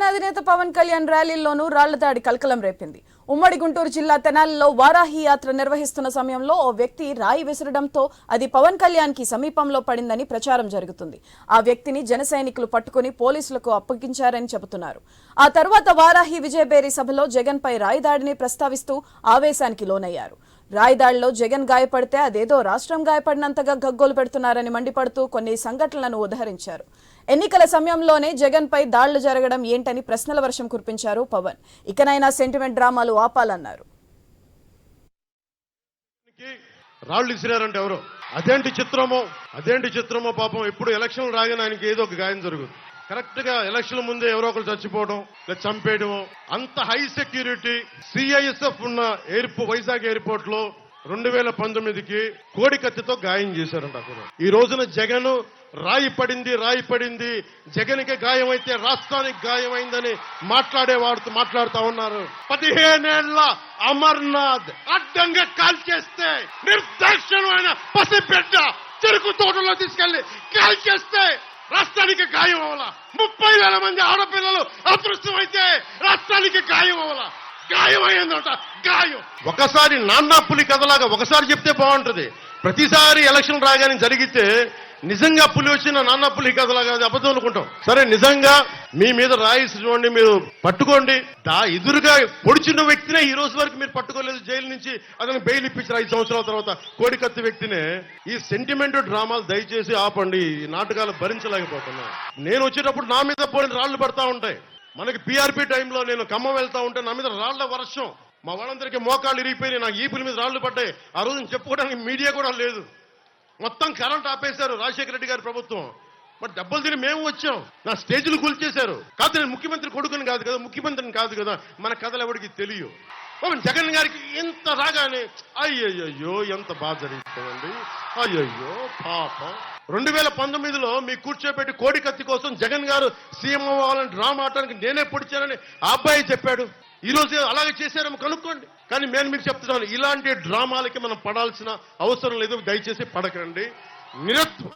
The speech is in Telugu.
అధినేత పవన్ కళ్యాణ్ ర్యాలీల్లోనూ రాళ్ళ దాడి కలకలం రేపింది. ఉమ్మడి గుంటూరు జిల్లా తెనాలిలో వారాహి యాత్ర నిర్వహిస్తున్న సమయంలో ఓ వ్యక్తి రాయి విసరడంతో అది పవన్ కళ్యాణ్కి సమీపంలో పడిందని ప్రచారం జరుగుతుంది. ఆ వ్యక్తిని జన సైనికులు పట్టుకుని పోలీసులకు అప్పగించారని చెబుతున్నారు. ఆ తర్వాత వారాహి విజయబేరి సభలో జగన్ పై రాయి దాడిని ప్రస్తావిస్తూ ఆవేశానికి లోనయ్యారు. రాయిదాడిలో జగన్ గాయపడితే అదేదో రాష్ట్రం గాయపడినంతగా గగ్గోలు పెడుతున్నారని మండిపడుతూ కొన్ని సంఘటనలను ఉదహరించారు. ఎన్నికల సమయంలోనే జగన్ పై దాడులు జరగడం ఏంటని ప్రశ్నల వర్షం కురిపించారు పవన్. ఇకనైనా సెంటిమెంట్ డ్రామాలు ఆపాలన్నారు. రాళ్ళు ఇసిరారంటే ఎవరు? అదేంటి చిత్రమో? అదేంటి చిత్రమో పాపం? ఇప్పుడు ఎలక్షన్ రాగానే ఆయనకి ఏదో ఒక గాయం జరుగుతుంది. కరెక్ట్గా ఎలక్షన్ ముందే ఎవరో ఒకరు చచ్చిపోవడం చంపేయడం అంత హై సెక్యూరిటీ సిఐఎస్ఎఫ్ ఉన్న ఎయిర్పో వైజాగ్ ఎయిర్పోర్ట్లో రెండు వేల పంతొమ్మిదికి కోడి కత్తితో గాయం చేశారంట అక్కడ ఈ రోజున జగన్ రాయి పడింది రాయి పడింది. జగన్కి గాయమైతే రాష్ట్రానికి గాయమైందని మాట్లాడే వాడుతూ మాట్లాడుతా ఉన్నారు. పదిహేనేళ్ళ అమర్నాథ్ అడ్డంగా కాల్ చేస్తే నిర్దాక్షిణమైన పసిబిడ్డ చెరుకు తోటలో తీసుకెళ్ళి కాల్ చేస్తే రాష్ట్రానికి గాయం అవ్వాల? ముప్పై వేల మంది ఆడపిల్లలు అదృష్టమైతే రాష్ట్రానికి గాయం అవ్వాల? గాయం అయ్యిందంట గాయం ఒకసారి నాన్న పులి కథలాగా ఒకసారి చెప్తే బాగుంటుంది. ప్రతిసారి ఎలక్షన్ రాగానే జరిగితే నిజంగా పులి వచ్చిన నాన్న పులి కథలాగా అది అబద్ధం అనుకుంటాం. సరే నిజంగా మీ మీద రాయిసి చూడండి మీరు పట్టుకోండి. దా ఎదురుగా పొడిచిన వ్యక్తినే ఈ రోజు వరకు మీరు పట్టుకోలేదు. జైలు నుంచి అతను బెయిల్ ఇప్పించారు ఐదు సంవత్సరాల తర్వాత కోడికత్తి వ్యక్తినే ఈ సెంటిమెంట్ డ్రామాలు దయచేసి ఆపండి. ఈ నాటకాలు భరించలేకపోతున్నా. నేను వచ్చేటప్పుడు నా మీద పోయిన రాళ్ళు పడతా ఉంటాయి. మనకి పీఆర్పీ టైంలో నేను ఖమ్మం వెళ్తా ఉంటే నా మీద రాళ్ళ వర్షం. మా వాళ్ళందరికీ మోకాళ్ళు ఇరిగిపోయి నాకు ఈపుల మీద రాళ్ళు పడ్డాయి. ఆ రోజు చెప్పుకోవడానికి మీడియా కూడా లేదు. మొత్తం కరెంట్ ఆపేశారు రాజశేఖర రెడ్డి గారి ప్రభుత్వం. మరి డబ్బులు తిని మేము వచ్చాం. నా స్టేజ్లు కూల్చేశారు. కాదు నేను ముఖ్యమంత్రి కొడుకుని కాదు కదా ముఖ్యమంత్రిని కాదు కదా మన కథలు ఎవరికి తెలియ జగన్ గారికి ఇంత రాగానే అయ్యయ్యో ఎంత బాధ జరుగుతుందండి అయ్యయ్యో పాపం. రెండు వేల పంతొమ్మిదిలో మీ కూర్చోబెట్టి కోడి కత్తి కోసం జగన్ గారు సీఎం అవ్వాలని డ్రామా ఆడటానికి నేనే పొడిచానని ఆ అబ్బాయి చెప్పాడు. ఈ అలాగే చేశారేమో కనుక్కోండి. కానీ నేను మీకు చెప్తున్నాను ఇలాంటి డ్రామాలకి మనం పడాల్సిన అవసరం లేదు దయచేసి పడకండి. నిరత్వ.